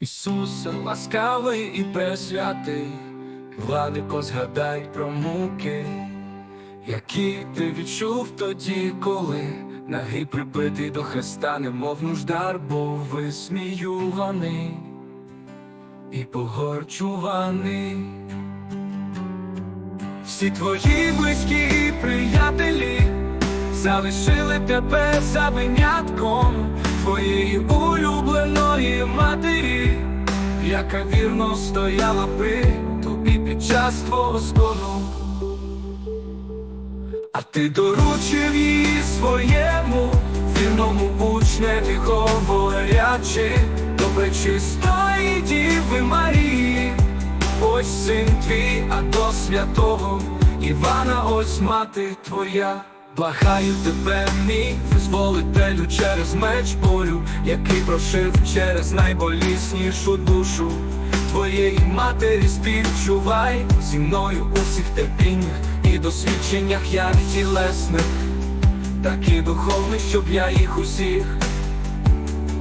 Ісусе, ласкавий і пресвятий, владико, згадай про муки, які ти відчув тоді, коли нагий прибитий до Христа, немов нуждар, був висміюваний і погорчуваний. Всі твої близькі приятелі залишили тебе за винятком твоєї улюбленої матері, яка вірно стояла при тобі під час твого скону. А ти доручив її своєму вірному учневі говорячи, добре чистої діви Марії. Ось син твій, а до святого Івана, ось мати твоя. Благаю тебе, мій через меч болю, який прошив через найболіснішу душу. Твоєї матері співчувай зі мною у всіх терпіннях і досвідченнях як тілесних, так і духовних, щоб я їх усіх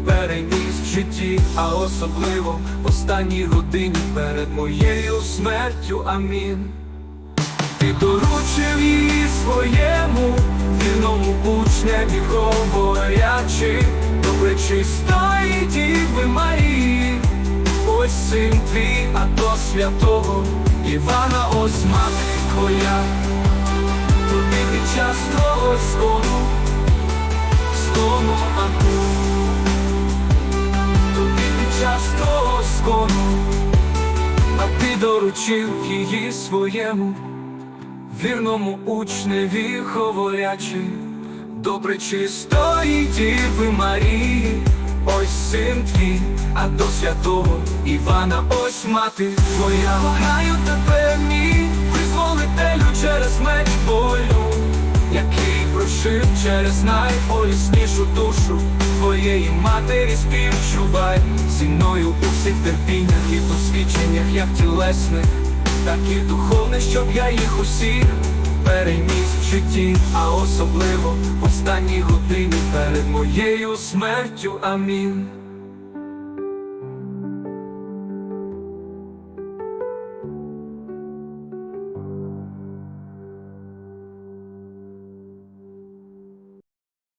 переніс в житті, а особливо в останній годині перед моєю смертю. Амін. Ти доручив її вірному учневі говорячи, добре чистої діви Марії, ось син твій, а до святого Івана, ось мати твоя, тобі під час твого скону, скону Амін. Тобі під час того скону, а ти доручив її своєму вірному учневі говорячи, добре чистої діви Марії, ось син твій, а до святого Івана, ось мати твоя. Благаю тебе, мій визволителю через меч болю, який прошив через найболіснішу душу твоєї матері співчувай зі мною у всіх терпіннях і досвідченнях, як тілесних, так і духовних, щоб я їх усіх переніс в житті, а особливо в години перед моєю смертю. Амін.